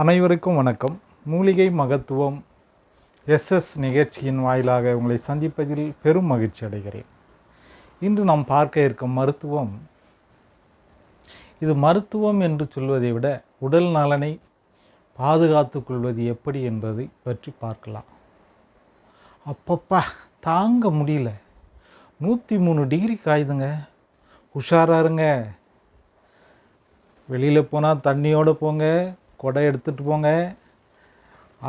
அனைவருக்கும் வணக்கம். மூலிகை மகத்துவம் எஸ்எஸ் நிகழ்ச்சியின் வாயிலாக உங்களை சந்திப்பதில் பெரும் மகிழ்ச்சி அடைகிறேன். இன்று நாம் பார்க்க இருக்கும் மருத்துவம். இது மருத்துவம் என்று சொல்வதை விட உடல் நலனை பாதுகாத்து கொள்வது எப்படி என்பதை பற்றி பார்க்கலாம். அப்பப்பா தாங்க முடியல. நூற்றி மூணு டிகிரி காயுதுங்க. உஷாராருங்க வெளியில் போனால் தண்ணியோடு போங்க. கொடை எடுத்துகிட்டு போங்க.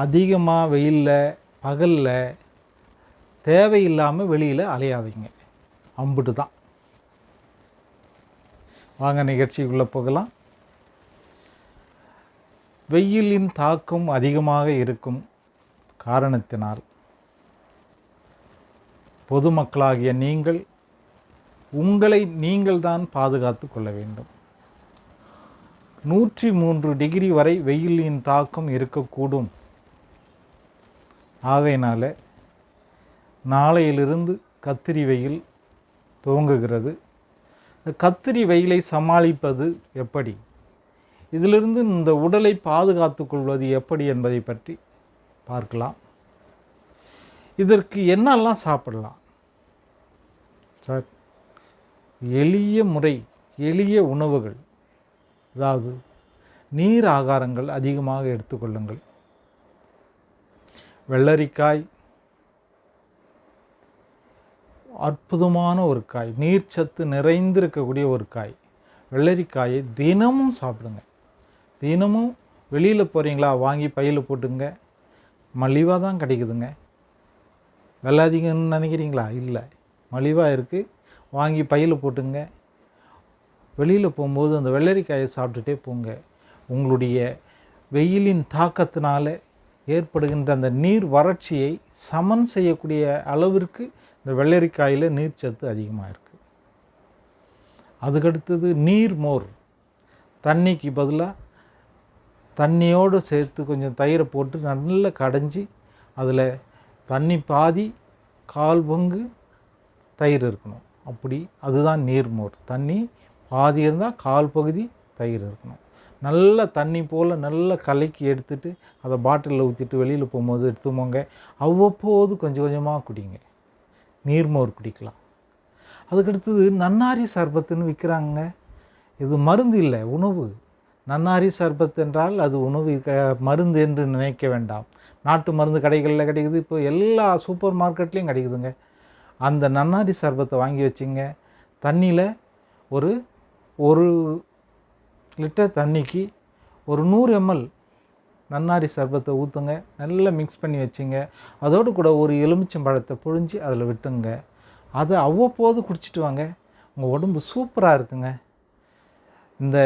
அதிகமாக வெயிலில் பகலில் தேவையில்லாமல் வெளியில் அலையாதீங்க. அம்புட்டு தான் வாங்க நிகழ்ச்சிக்குள்ளே போகலாம். வெயிலின் தாக்கம் அதிகமாக இருக்கும் காரணத்தினால் பொதுமக்களாகிய நீங்கள் உங்களை நீங்கள்தான் பாதுகாத்து கொள்ள வேண்டும். நூற்றி மூன்று டிகிரி வரை வெயிலின் தாக்கம் இருக்கக்கூடும். ஆகையினால் நாளையிலிருந்து கத்திரி வெயில் துவங்குகிறது. இந்த கத்திரி வெயிலை சமாளிப்பது எப்படி? இதிலிருந்து இந்த உடலை பாதுகாத்து கொள்வது எப்படி என்பதை பற்றி பார்க்கலாம். இதற்கு என்னெல்லாம் சாப்பிடலாம்? சார் எளிய முறை எளிய உணவுகள். அதாவது நீர் ஆகாரங்கள் அதிகமாக எடுத்துக்கொள்ளுங்கள். வெள்ளரிக்காய் அற்புதமான ஒரு காய் நீர்ச்சத்து நிறைந்திருக்கக்கூடிய ஒரு காய். வெள்ளரிக்காயை தினமும் சாப்பிடுங்க. தினமும் வெளியில் போகிறீங்களா வாங்கி பையில் போட்டுங்க மலிவாக தான் கிடைக்குதுங்க. வெள்ளை அதிகம்னு நினைக்கிறீங்களா? இல்லை. மலிவாக இருக்குது வாங்கி பையில் போட்டுங்க வெளியில் போகும்போது அந்த வெள்ளரிக்காயை சாப்பிட்டுட்டே போங்க. உங்களுடைய வெயிலின் தாக்கத்தினால ஏற்படுகின்ற அந்த நீர் வறட்சியை சமன் செய்யக்கூடிய அளவிற்கு இந்த வெள்ளரிக்காயில் நீர்ச்சத்து அதிகமாக இருக்குது அதுக்கடுத்தது நீர் மோர். தண்ணிக்கு பதிலாக தண்ணியோடு சேர்த்து கொஞ்சம் தயிரை போட்டு நல்லா கடைஞ்சி அதில் தண்ணி பாதி கால் பங்கு தயிர் இருக்கணும். அப்படி அதுதான் நீர்மோர் தண்ணி பாதி இருந்தால் கால் பகுதி தயிர் இருக்கணும். நல்ல தண்ணி போல் நல்ல கலக்கி எடுத்துட்டு அதை பாட்டிலில் ஊற்றிட்டு வெளியில் போகும்போது எடுத்துமோங்க அவ்வப்போது கொஞ்சம் கொஞ்சமாக குடிங்க நீர்மோர் குடிக்கலாம். அதுக்கடுத்தது நன்னாரி சர்பத்துன்னு விற்கிறாங்க இது மருந்து இல்லை உணவு. நன்னாரி சர்பத் என்றால் அது உணவு க- மருந்து என்று நினைக்க வேண்டாம். நாட்டு மருந்து கடைகளில் கிடைக்குது இப்போ எல்லா சூப்பர் மார்க்கெட்லேயும் கிடைக்குதுங்க. அந்த நன்னாரி சர்பத்தை வாங்கி வச்சுங்க. தண்ணியில் ஒரு ஒரு லிட்டர் தண்ணிக்கு ஒரு நூறு எம்எல் நன்னாரி சர்பத்தை ஊற்றுங்க நல்லா மிக்ஸ் பண்ணி வச்சுங்க. அதோடு கூட ஒரு எலுமிச்சம்பழத்தை புழிஞ்சு அதில் விட்டுங்க. அதை அவ்வப்போது குடிச்சிட்டு வாங்க. உங்கள் உடம்பு சூப்பராக இருக்குங்க. இந்த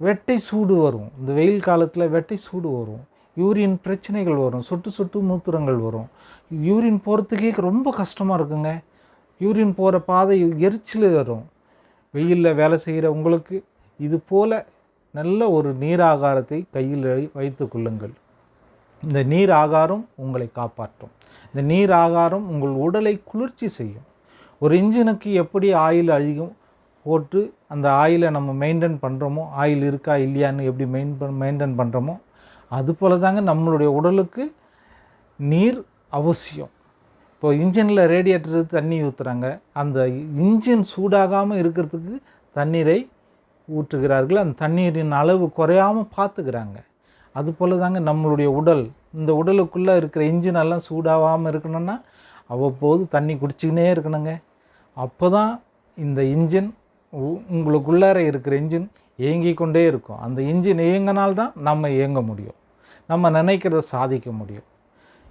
வெட்டை சூடு வரும். இந்த வெயில் காலத்தில் வெட்டை சூடு வரும். யூரின் பிரச்சனைகள் வரும். சொட்டு சொட்டு மூத்திரங்கள் வரும். யூரின் போகிறதுக்கே ரொம்ப கஷ்டமாக இருக்குங்க. யூரின் போகிற பாதை எரிச்சல் வரும். வெயிலில் வேலை செய்கிற உங்களுக்கு இது போல் நல்ல ஒரு நீர் ஆகாரத்தை கையில் வைத்து கொள்ளுங்கள். இந்த நீர் ஆகாரம் உங்களை காப்பாற்றும். இந்த நீர் ஆகாரம் உங்கள் உடலை குளிர்ச்சி செய்யும். ஒரு இன்ஜினுக்கு எப்படி ஆயில் அதிகம் போட்டு அந்த ஆயிலை நம்ம மெயின்டைன் பண்ணுறோமோ ஆயில் இருக்கா இல்லையான்னு எப்படி மெயின் மெயின்டைன் பண்ணுறோமோ அது போல் தாங்க நம்மளுடைய உடலுக்கு நீர் அவசியம். இப்போ இன்ஜினில் ரேடியேட்டர் தண்ணி ஊற்றுறாங்க அந்த இன்ஜின் சூடாகாமல் இருக்கிறதுக்கு தண்ணீரை ஊற்றுகிறார்கள். அந்த தண்ணீரின் அளவு குறையாமல் பார்த்துக்கிறாங்க. அது போல் தாங்க நம்மளுடைய உடல். இந்த உடலுக்குள்ளே இருக்கிற இன்ஜின் எல்லாம் சூடாகாமல் இருக்கணும்னா அவ்வப்போது தண்ணி குடிச்சிக்கினே இருக்கணுங்க. அப்போ தான் இந்த இன்ஜின் உ- உங்களுக்குள்ளார இருக்கிற இன்ஜின் இயங்கி கொண்டே இருக்கும். அந்த இன்ஜின் இயங்கினால்தான் நம்ம இயங்க முடியும். நம்ம நினைக்கிறத சாதிக்க முடியும்.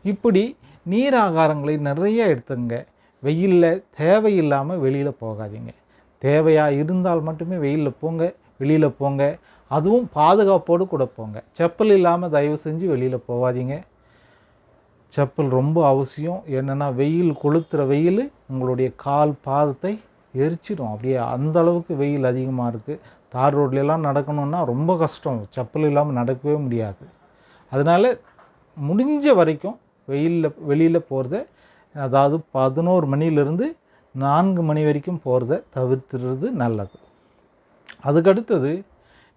இப்படி நீர் ஆகாரங்களை நிறைய எடுத்துங்க. வெயிலில் தேவையில்லாமல் வெளியில் போகாதீங்க. தேவையாக இருந்தால் மட்டுமே வெயிலில் போங்க வெளியில் போங்க. அதுவும் பாதுகாப்போடு கூட போங்க. செப்பல் இல்லாமல் தயவு செஞ்சு வெளியில் போகாதீங்க. செப்பல் ரொம்ப அவசியம். என்னென்னா வெயில் கொளுத்துற வெயில் உங்களுடைய கால் பாதத்தை எரிச்சிடும். அப்படியே அந்த அளவுக்கு வெயில் அதிகமாக இருக்குது தார் ரோட்லலாம் நடக்கணும்னா ரொம்ப கஷ்டம். செப்பல் இல்லாமல் நடக்கவே முடியாது. அதனால் முடிஞ்ச வரைக்கும் வெயிலில் வெளியில் போகிறத அதாவது பதினோரு மணிலேருந்து நான்கு மணி வரைக்கும் போகிறத தவிர்த்துறது நல்லது. அதுக்கடுத்தது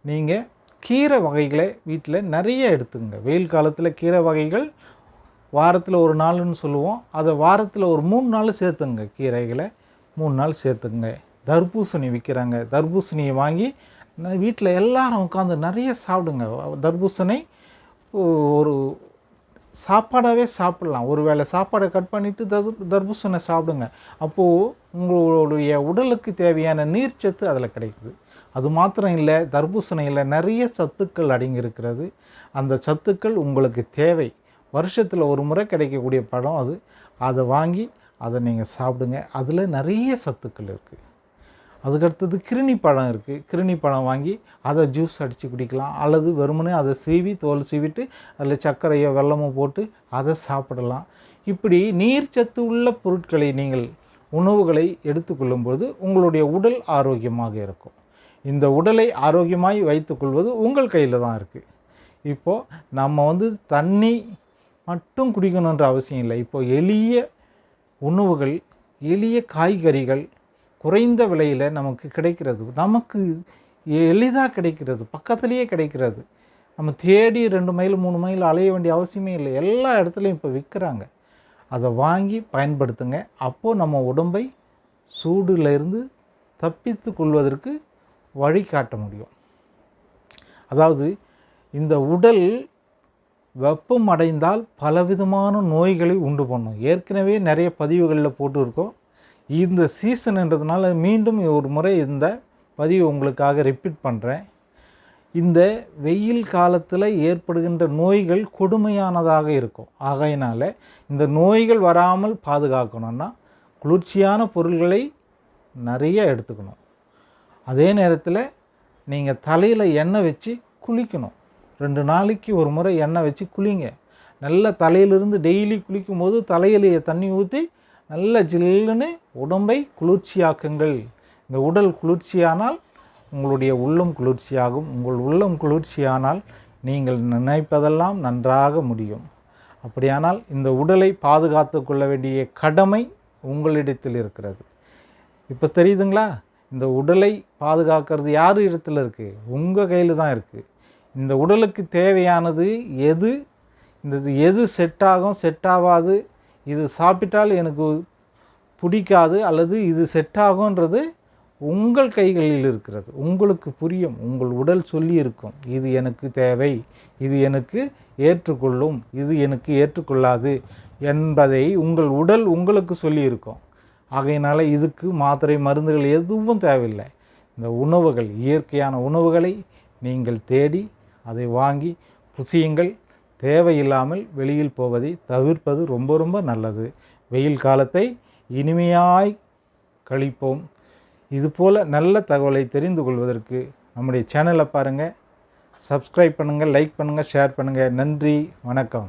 நீங்கள் கீரை வகைகளை வீட்டில் நிறைய எடுத்துங்க. வெயில் காலத்தில் கீரை வகைகள் வாரத்தில் ஒரு நாள்னு சொல்லுவோம். அதை வாரத்தில் ஒரு மூணு நாள் சேர்த்துங்க. கீரைகளை மூணு நாள் சேர்த்துங்க. தர்பூசணி விற்கிறாங்க தர்பூசணியை வாங்கி வீட்டில் எல்லாரும் உட்காந்து நிறைய சாப்பிடுங்க. தர்பூசணி ஒரு சாப்பாடாகவே சாப்பிட்லாம். ஒரு வேளை சாப்பாடை கட் பண்ணிவிட்டு தர் தர்பூசணை சாப்பிடுங்க. அப்போது உங்களுடைய உடலுக்கு தேவையான நீர்ச்சத்து அதில் கிடைக்குது. அது மாத்திரம் இல்லை தர்பூசணையில் நிறைய சத்துக்கள் அடங்கியிருக்கிறது. அந்த சத்துக்கள் உங்களுக்கு தேவை. வருஷத்தில் ஒரு முறை கிடைக்கக்கூடிய பழம் அது. அதை வாங்கி அதை நீங்கள் சாப்பிடுங்க. அதில் நிறைய சத்துக்கள் இருக்குது அதுக்கடுத்தது கிருணி பழம் இருக்குது கிருணி பழம் வாங்கி அதை ஜூஸ் அடித்து குடிக்கலாம். அல்லது வெறுமனே அதை சீவி தோல் சீவிட்டு அதில் சர்க்கரையோ வெல்லமோ போட்டு அதை சாப்பிடலாம். இப்படி நீர்ச்சத்து உள்ள பொருட்களை நீங்கள் உணவுகளை எடுத்துக்கொள்ளும்போது உங்களுடைய உடல் ஆரோக்கியமாக இருக்கும். இந்த உடலை ஆரோக்கியமாய் வைத்துக்கொள்வது உங்கள் கையில் தான் இருக்குது இப்போது நம்ம வந்து தண்ணி மட்டும் குடிக்கணுன்ற அவசியம் இல்லை. இப்போ எளிய உணவுகள் எளிய காய்கறிகள் குறைந்த விலையில் நமக்கு கிடைக்கிறது. நமக்கு எளிதாக கிடைக்கிறது. பக்கத்துலேயே கிடைக்கிறது. நம்ம தேடி ரெண்டு மைல் மூணு மைல் அலைய வேண்டிய அவசியமே இல்லை. எல்லா இடத்துலையும் இப்போ விற்கிறாங்க அதை வாங்கி பயன்படுத்துங்க. அப்போது நம்ம உடம்பை சூடுலேருந்து தப்பித்து கொள்வதற்கு வழி காட்ட முடியும். அதாவது இந்த உடல் வெப்பம் அடைந்தால் பலவிதமான நோய்களை உண்டு பண்ணும். ஏற்கனவே நிறைய பதிவுகளில் போட்டு இருக்கோம் இந்த சீசன்ன்றதுனால மீண்டும் ஒரு முறை இந்த பதிவு உங்களுக்காக ரிப்பீட் பண்ணுறேன் இந்த வெயில் காலத்தில் ஏற்படுகின்ற நோய்கள் கொடுமையானதாக இருக்கும். ஆகையினால இந்த நோய்கள் வராமல் பாதுகாக்கணும்னா குளிர்ச்சியான பொருள்களை நிறைய எடுத்துக்கணும். அதே நேரத்தில் நீங்கள் தலையில் எண்ணெய் வச்சு குளிக்கணும். ரெண்டு நாளைக்கு ஒரு முறை எண்ணெய் வச்சு குளிங்க. நல்ல தலையிலிருந்து டெய்லி குளிக்கும் போது தலையிலேயே தண்ணி ஊற்றி நல்ல ஜில்லுன்னு உடம்பை குளிர்ச்சியாக்குங்கள். இந்த உடல் குளிர்ச்சியானால் உங்களுடைய உள்ளம் குளிர்ச்சியாகும். உங்கள் உள்ளம் குளிர்ச்சியானால் நீங்கள் நினைப்பதெல்லாம் நன்றாக முடியும். அப்படியானால் இந்த உடலை பாதுகாத்து கொள்ள வேண்டிய கடமை உங்களிடத்தில் இருக்கிறது. இப்போ தெரியுதுங்களா? இந்த உடலை பாதுகாக்கிறது யார் இடத்துல இருக்குது உங்கள் கையில் தான் இருக்குது இந்த உடலுக்கு தேவையானது எது? இந்த எது செட் ஆகும் செட் ஆகாது? இது சாப்பிட்டால் எனக்கு பிடிக்காது அல்லது இது செட் ஆகுன்றது உங்கள் கைகளில் இருக்கிறது. உங்களுக்கு புரியும். உங்கள் உடல் சொல்லி இருக்கும் இது எனக்கு தேவை. இது எனக்கு ஏற்றுக்கொள்ளும். இது எனக்கு ஏற்றுக்கொள்ளாது என்பதை உங்கள் உடல் உங்களுக்கு சொல்லி இருக்கும் இதுக்கு மாத்திரை மருந்துகள் எதுவும் தேவையில்லை. இந்த உணவுகள் இயற்கையான உணவுகளை நீங்கள் தேடி அதை வாங்கி புசியுங்கள். தேவையில்லாமல் வெளியில் போவதை தவிர்ப்பது ரொம்ப ரொம்ப நல்லது. வெயில் காலத்தை இனிமையாய் கழிப்போம். இதுபோல் நல்ல தகவலை தெரிந்து கொள்வதற்கு நம்முடைய சேனலை பாருங்கள் சப்ஸ்கிரைப் பண்ணுங்கள் லைக் பண்ணுங்கள் ஷேர் பண்ணுங்கள் நன்றி வணக்கம்.